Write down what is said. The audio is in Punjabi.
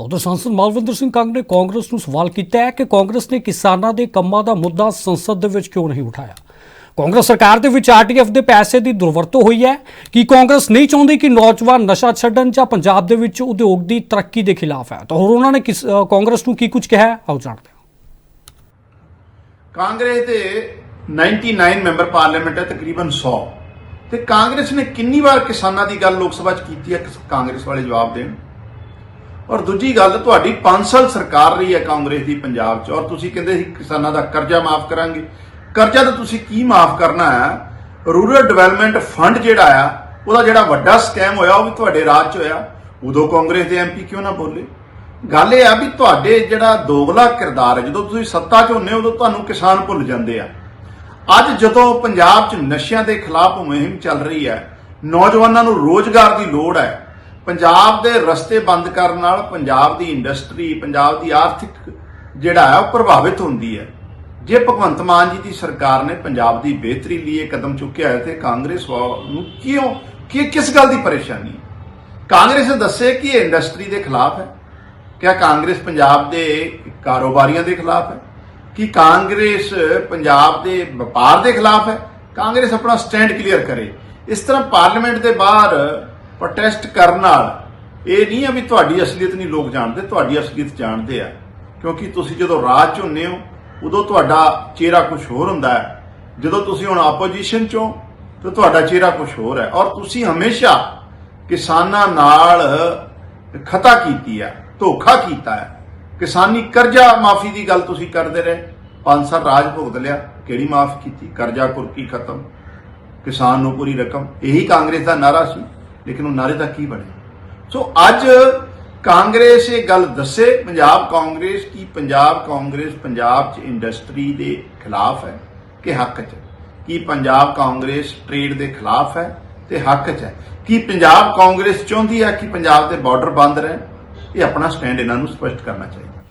ਉਧਰ ਸੰਸਦ ਮਾਲਵਿੰਦਰ ਸਿੰਘ ਕੰਗ ਨੇ ਕਾਂਗਰਸ ਨੂੰ ਸਵਾਲ ਕੀਤਾ ਹੈ ਕਿ ਕਾਂਗਰਸ ਨੇ ਕਿਸਾਨਾਂ ਦੇ ਕੰਮਾਂ ਦਾ ਮੁੱਦਾ ਸੰਸਦ ਦੇ ਵਿੱਚ ਕਿਉਂ ਨਹੀਂ ਉਠਾਇਆ। ਕਾਂਗਰਸ ਸਰਕਾਰ ਦੇ ਵਿੱਚ ਆਰਟੀਐਫ ਦੇ ਪੈਸੇ ਦੀ ਦੁਰਵਰਤੋਂ ਹੋਈ ਹੈ। ਕਿ ਕਾਂਗਰਸ ਨਹੀਂ ਚਾਹੁੰਦੀ ਕਿ ਨੌਜਵਾਨ ਨਸ਼ਾ ਛੱਡਣ ਜਾਂ ਪੰਜਾਬ ਦੇ ਵਿੱਚ ਉਦਯੋਗ ਦੀ ਤਰੱਕੀ ਦੇ ਖਿਲਾਫ ਹੈ? ਤਾਂ ਹੋਰ ਉਹਨਾਂ ਨੇ ਕਿਸ- ਕਾਂਗਰਸ ਨੂੰ ਕੀ ਕੁਝ ਕਿਹਾ ਆਓ ਜਾਣਦੇ ਹਾਂ। ਕਾਂਗਰਸ ਦੇ 99 ਮੈਂਬਰ ਪਾਰਲੀਮੈਂਟ ਹੈ ਤਕਰੀਬਨ 100 ਤੇ ਕਾਂਗਰਸ ਨੇ ਕਿੰਨੀ ਵਾਰ ਕਿਸਾਨਾਂ ਦੀ ਗੱਲ ਲੋਕ ਸਭਾ 'ਚ ਕੀਤੀ ਹੈ? ਕਾਂਗਰਸ ਵਾਲੇ ਜਵਾਬ ਦੇਣ। ਔਰ ਦੂਜੀ ਗੱਲ, ਤੁਹਾਡੀ 5 ਸਾਲ ਸਰਕਾਰ ਰਹੀ ਹੈ ਕਾਂਗਰਸ ਦੀ ਪੰਜਾਬ 'ਚ, ਔਰ ਤੁਸੀਂ ਕਹਿੰਦੇ ਸੀ ਕਿਸਾਨਾਂ ਦਾ ਕਰਜ਼ਾ ਮਾਫ ਕਰਾਂਗੇ। ਕਰਜ਼ਾ ਤਾਂ ਤੁਸੀਂ ਕੀ ਮਾਫ ਕਰਨਾ ਹੈ? ਰੂਰਲ ਡਿਵੈਲਪਮੈਂਟ ਫੰਡ ਜਿਹੜਾ ਆ, ਉਹਦਾ ਜਿਹੜਾ ਵੱਡਾ ਸਕੈਮ ਹੋਇਆ, ਉਹ ਵੀ ਤੁਹਾਡੇ ਰਾਜ 'ਚ ਹੋਇਆ। ਉਦੋਂ ਕਾਂਗਰਸ ਦੇ ਐਮਪੀ ਕਿਉਂ ਨਾ ਬੋਲੇ? ਗੱਲ ਇਹ ਆ ਵੀ ਤੁਹਾਡੇ ਜਿਹੜਾ ਦੋਗਲਾ ਕਿਰਦਾਰ ਹੈ, ਜਦੋਂ ਤੁਸੀਂ ਸੱਤਾ 'ਚ ਹੁੰਦੇ ਹੋ, ਉਦੋਂ ਤੁਹਾਨੂੰ ਕਿਸਾਨ ਭੁੱਲ ਜਾਂਦੇ ਆ। ਅੱਜ ਜਦੋਂ ਪੰਜਾਬ 'ਚ ਨਸ਼ਿਆਂ ਦੇ ਖਿਲਾਫ ਮੁਹਿੰਮ ਚੱਲ ਰਹੀ ਹੈ, ਨੌਜਵਾਨਾਂ ਨੂੰ ਰੋਜ਼ਗਾਰ ਦੀ ਲੋੜ ਹੈ ਪੰਜਾਬ ਦੇ ਰਸਤੇ ਬੰਦ ਕਰਨ ਨਾਲ ਪੰਜਾਬ ਦੀ ਇੰਡਸਟਰੀ, ਪੰਜਾਬ ਦੀ ਆਰਥਿਕ ਜਿਹੜਾ ਹੈ ਉਹ ਪ੍ਰਭਾਵਿਤ ਹੁੰਦੀ ਹੈ। ਜੇ ਭਗਵੰਤ ਮਾਨ ਜੀ ਦੀ ਸਰਕਾਰ ਨੇ ਪੰਜਾਬ ਦੀ ਬਿਹਤਰੀ ਲਈ ਇਹ ਕਦਮ ਚੁੱਕਿਆ ਹੈ, ਤੇ ਕਾਂਗਰਸ ਵਾ- ਨੂੰ ਕਿਉਂ, ਕਿ ਕਿਸ ਗੱਲ ਦੀ ਪਰੇਸ਼ਾਨੀ ਕਾਂਗਰਸ ਨੇ ਦੱਸੇ ਕਿ ਇਹ ਇੰਡਸਟਰੀ ਦੇ ਖਿਲਾਫ ਹੈ। ਕਿਆ ਕਾਂਗਰਸ ਪੰਜਾਬ ਦੇ ਕਾਰੋਬਾਰੀਆਂ ਦੇ ਖਿਲਾਫ ਹੈ? ਕਿ ਕਾਂਗਰਸ ਪੰਜਾਬ ਦੇ ਵਪਾਰ ਦੇ ਖਿਲਾਫ ਹੈ? ਕਾਂਗਰਸ ਆਪਣਾ ਸਟੈਂਡ ਕਲੀਅਰ ਕਰੇ। ਇਸ ਤਰ੍ਹਾਂ ਪਾਰਲੀਮੈਂਟ ਦੇ ਬਾਹਰ ਪ੍ਰੋਟੈਸਟ ਕਰਨ ਨਾਲ ਇਹ ਨਹੀਂ ਆ ਵੀ ਤੁਹਾਡੀ ਅਸਲੀਅਤ ਨਹੀਂ ਲੋਕ ਜਾਣਦੇ, ਤੁਹਾਡੀ ਅਸਲੀਅਤ ਜਾਣਦੇ ਆ। ਕਿਉਂਕਿ ਤੁਸੀਂ ਜਦੋਂ ਰਾਜ 'ਚ ਹੁੰਦੇ ਹੋ, ਉਦੋਂ ਤੁਹਾਡਾ ਚਿਹਰਾ ਕੁਝ ਹੋਰ ਹੁੰਦਾ ਹੈ। ਜਦੋਂ ਤੁਸੀਂ ਹੁਣ ਆਪੋਜੀਸ਼ਨ 'ਚੋਂ ਤਾਂ ਤੁਹਾਡਾ ਚਿਹਰਾ ਕੁਝ ਹੋਰ ਹੈ। ਔਰ ਤੁਸੀਂ ਹਮੇਸ਼ਾ ਕਿਸਾਨਾਂ ਨਾਲ ਖਤਾ ਕੀਤੀ ਹੈ, ਧੋਖਾ ਕੀਤਾ ਹੈ। ਕਿਸਾਨੀ ਕਰਜ਼ਾ ਮਾਫੀ ਦੀ ਗੱਲ ਤੁਸੀਂ ਕਰਦੇ ਰਹੇ। ਪੰਜ ਸਾਲ ਰਾਜ ਭੁਗਤ ਲਿਆ, ਕਿਹੜੀ ਮਾਫ ਕੀਤੀ? ਕਰਜ਼ਾ ਕੁਰਕੀ ਖਤਮ, ਕਿਸਾਨ ਨੂੰ ਪੂਰੀ ਰਕਮ। ਇਹੀ ਕਾਂਗਰਸ ਦਾ ਨਾਰਾ ਸੀ। ਲੇਕਿਨ ਉਹ ਨਾਰੇ ਦਾ ਕੀ ਬਣਿਆ ਸੋ ਅੱਜ ਕਾਂਗਰਸ ਇਹ ਗੱਲ ਦੱਸੇ, ਪੰਜਾਬ ਕਾਂਗਰਸ ਕੀ ਪੰਜਾਬ ਕਾਂਗਰਸ ਪੰਜਾਬ 'ਚ ਇੰਡਸਟਰੀ ਦੇ ਖਿਲਾਫ ਹੈ ਕਿ ਹੱਕ 'ਚ? ਕੀ ਪੰਜਾਬ ਕਾਂਗਰਸ ਟ੍ਰੇਡ ਦੇ ਖਿਲਾਫ ਹੈ ਤੇ ਹੱਕ 'ਚ ਹੈ? ਕੀ ਪੰਜਾਬ ਕਾਂਗਰਸ ਚਾਹੁੰਦੀ ਹੈ ਕਿ ਪੰਜਾਬ ਦੇ ਬਾਰਡਰ ਬੰਦ ਰਹਿਣ ਇਹ ਆਪਣਾ ਸਟੈਂਡ ਇਹਨਾਂ ਨੂੰ ਸਪਸ਼ਟ ਕਰਨਾ ਚਾਹੀਦਾ।